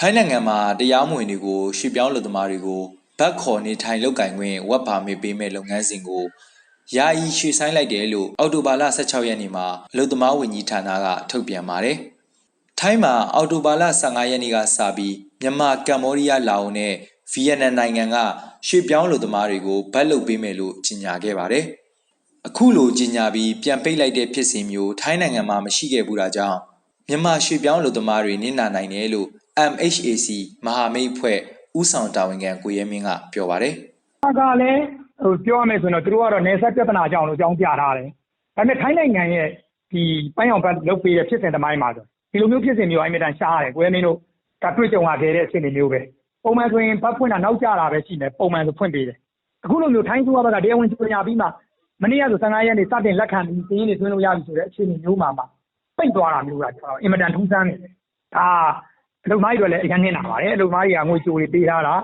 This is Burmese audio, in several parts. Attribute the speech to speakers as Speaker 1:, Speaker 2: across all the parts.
Speaker 1: ထိုင်းနိုင်ငံမှာတရားမဝင်တွေကိုရွှေ့ပြောင်းလူသမားတွေကိုဗတ်ခေါ်နေထိုင်လုပ်ကင်ခွင့်ဝက်ပါမစ်ပေးမဲ့လုပ်ငန်းစဉ်ကိုယာယီရွှေ့ဆိုင်းလိုက်တယ်လို့အောက်တိုဘာလ16ရက်နေ့မှာအလုပ်သမားဝန်ကြီးဌာနကထုတ်ပြန်ပါတယ်။ထိုင်းမှာအောက်တိုဘာလ15ရက်နေ့ကစပြီးမြန်မာကမ္ဘောဒီးယားလာအိုနဲ့ဗီယက်နမ်နိုင်ငံကရွှေ့ပြောင်းလူသမားတွေကိုဗတ်လုပ်ပေးမယ်လို့ကြေညာခဲ့ပါတယ်။အခုလိုကြီးညာပြီးပြန်ပိတ်လိုက်တဲ့ဖြစ်စဉ်မျိုးထိုင်းနိုင်ငံမှာမရှိခဲ့ဘူးတာကြောင့်မြန်မာရွှေ့ပြောင်းလူသမားတွေနစ်နာနိုင်တယ်လို့ MHAC မဟာမိတ်ဖွဲ့ဥဆောင်တာဝန်ခံကိုရဲမင်းကပြောပါတယ်။
Speaker 2: ကလည်းဟိုပြောရမယ်ဆိုရင်တော့သူတို့ကတော့နေဆက်ပြဿနာကြောင့်လို့အကြောင်းပြထားတယ်။ဒါပေမဲ့ထိုင်းနိုင်ငံရဲ့ဒီပိုင်းအောင်ဘတ်လုပ်ပေးတဲ့ဖြစ်စဉ်တမိုင်းမှာဆိုဒီလိုမျိုးဖြစ်စဉ်မျိုးအမြဲတမ်းရှားတယ်ကိုရဲမင်းတို့ကတွေ့ကြုံရခဲ့တဲ့အခြေအနေမျိုးပဲ။ပုံမှန်ဆိုရင်ဘတ်ဖွင့်တာနောက်ကျတာပဲရှိတယ်ပုံမှန်ဆိုဖွင့်ပေးတယ်။အခုလိုမျိုးထိုင်းစိုးရဘက်ကတရားဝင်ကြေညာပြီးမှမနေ့ကဆို15ရက်နေ့စတင်လက်ခံပြီးစည်ရင်းတွေသွင်းလို့ရပြီဆိုတဲ့အခြေအနေမျိုးမှာမှပိတ်သွားတာမျိုးကကျွန်တော်အင်မတန်ထူးဆန်းနေတယ်။ဒါ အလုပ်သမားတွေလည်းအရင်နေတာပါတယ်အလုပ်သမားတွေကငွေကြိုတွေပေးထားတာ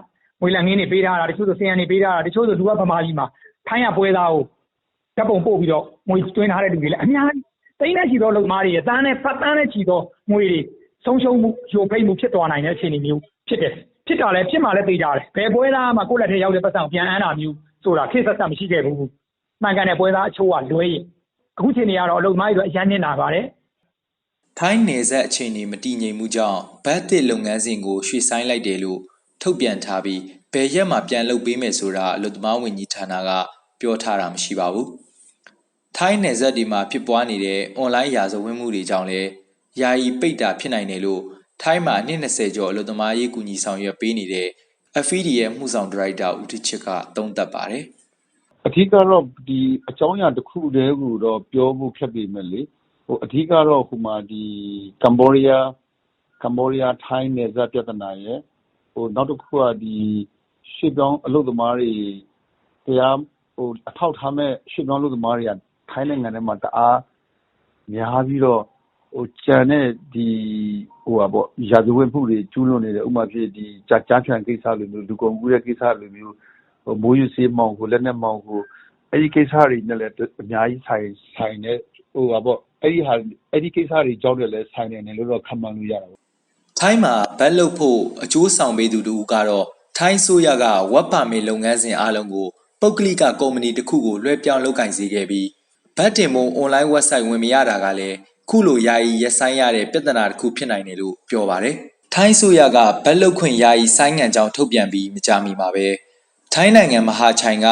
Speaker 2: ငွေလက်ငင်းတွေပေးထားတာတချို့ဆိုစီယန်တွေပေးထားတာတချို့ဆိုလူကဗမာပြည်မှာထိုင်းရပွဲသားကိုဓာတ်ပုံပို့ပြီးတော့ငွေသွင်းထားတဲ့လူတွေလည်းအများကြီးတိန်းနဲ့ချီသောအလုပ်သမားတွေရဲ့တန်းနဲ့ပတ်တန်းနဲ့ချီသောငွေတွေဆုံးရှုံးမှုယိုဖိတ်မှုဖြစ်သွားနိုင်တဲ့အခြေအနေမျိုးဖြစ်တယ်ဖြစ်တာလည်းဖြစ်မှလည်းသိကြတယ်ဘယ်ပွဲသားမှကိုယ့်လက်ထဲရောက်တဲ့ပတ်စံကိုပြန်အမ်းတာမျိုးဆိုတာခေတ်ဆက်ဆက်မရှိခဲ့ဘူးမှန်ကန်တဲ့ပွဲသားအချို့ကလွဲရင်အခုချိန်နေကတော့အလုပ်သမားတွေအရန်နေတာပါတယ်
Speaker 1: ထိုင်းနယ်စပ်အခြေအနေမတည်ငြိမ်မှုကြောင့်ဗတ်တစ်လုပ်ငန်းစဉ်ကိုရွှေ့ဆိုင်းလိုက်တယ်လို့ထုတ်ပြန်ထားပြီးဘယ်ရက်မှပြန်လုပ်ပေးမယ်ဆိုတာအလုပ်သမားဝန်ကြီးဌာနကပြောထားတာမရှိပါဘူး။ထိုင်းနယ်စပ်ဒီမှာဖြစ်ပွားနေတဲ့အွန်လိုင်းရာဇဝတ်မှုတွေကြောင့်လည်းယာယီပိတ်တာဖြစ်နိုင်တယ်လို့ထိုင်းမှာအနှစ်20ကျော်အလုပ်သမားရေးကူညီဆောင်ရွက်ပေးနေတဲ့ FED ရဲ့မှုဆောင်ဒါရိုက်တာဦးထစ်ချစ်ကသုံးသပ်ပါတယ်
Speaker 3: အဓိကတော့ဒီအကြောင်းအရာတစ်ခုတည်းကိုတော့ပြောဖို့ခက်ပေမဲ့လေဟို အဓိကတော့ ဟိုမှာဒီကမ္ဘောဒီးယားကမ္ဘောဒီးယား ထိုင်းနယ်စပ်ပြဿနာရယ်ဟိုနောက်တစ်ခုကဒီရှေ့ပြောင်းအလုပ်သမားတွေတရားဟိုအထောက်ထားမဲ့ရှေ့ပြောင်းအလုပ်သမားတွေက ထိုင်းနိုင်ငံထဲမှာ တအားများပြီးတော့ဟိုကြံတဲ့ဒီဟိုပါပေါ့ရာဇဝတ်မှုတွေ ကျူးလွန်နေတယ် ဥပမာဖြစ်ဒီကြားကြားဖြန်ကိစ္စလိုမျိုး လူကုန်ကူးတဲ့ကိစ္စလိုမျိုးဟိုမိုးရွစေးမောင်ကို လက်နဲ့မောင်ကို အဲ့ဒီကိစ္စတွေနဲ့လည်း အများကြီးဆိုင်ဆိုင်နေဟိုပါပေါ့ အဲ့ဒီဟာအဲ့ဒီကိစ္စတွေကြောင့်လည်းဆိုင်နေတယ်လို့တော့ခံမှန်းလို့ရတာပေါ့။
Speaker 1: ထိုင်းမှာဗတ်လုပ်ဖို့အကျိုးဆောင်ပေးသူတူကတော့ထိုင်းဆိုရကဝက်ပါမစ်လုပ်ငန်းစဉ်အားလုံးကိုပုတ်ကလိကကုမ္ပဏီတစ်ခုကိုလွှဲပြောင်းလုပ်ကင်စေခဲ့ပြီးဗတ်တင်မုံအွန်လိုင်းဝက်ဆိုက်ဝင်မရတာကလည်းခုလိုယာယီရက်ဆိုင်ရတဲ့ပြဿနာတစ်ခုဖြစ်နိုင်တယ်လို့ပြောပါတယ်။ထိုင်းဆိုရကဗတ်လုပ်ခွင့်ယာယီဆိုင်းငံကြောင်းထုတ်ပြန်ပြီးမကြာမီမှာပဲထိုင်းနိုင်ငံမဟာချိုင်က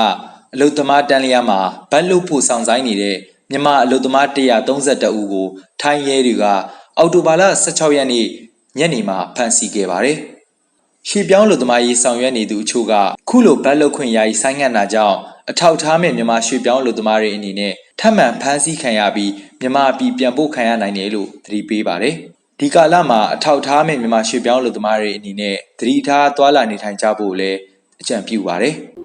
Speaker 1: အလုတ်သမားတန်လျာမှာဗတ်လုပ်ဖို့ဆောင်ဆိုင်နေတဲ့ မြန်မာအလုတ်သမား132ဦးကို ထိုင်းရဲတွေကအောက်တိုဘာလ16ရက်နေ့ညနေမှာဖမ်းဆီးခဲ့ပါတယ်။ရှေ့ပြောင်းလူသမားရေးဆောင်ရွက်နေသူအချို့ကခုလိုဗတ်လုပ်ခွင့်ယာယီဆိုင်းငံ့တာကြောင့်အထောက်ထားမဲ့မြန်မာရွှေ့ပြောင်းလူသမားတွေအနေနဲ့ထပ်မံဖမ်းဆီးခံရပြီးမြန်မာပြည်ပြန်ပို့ခံရနိုင်တယ်လို့သတိပေးပါတယ်။ဒီကာလမှာအထောက်ထားမဲ့မြန်မာရွှေ့ပြောင်းလူသမားတွေအနေနဲ့သတိထားသွာလာနေထိုင်ကြဖို့လည်းအကြံပြုပါတယ်။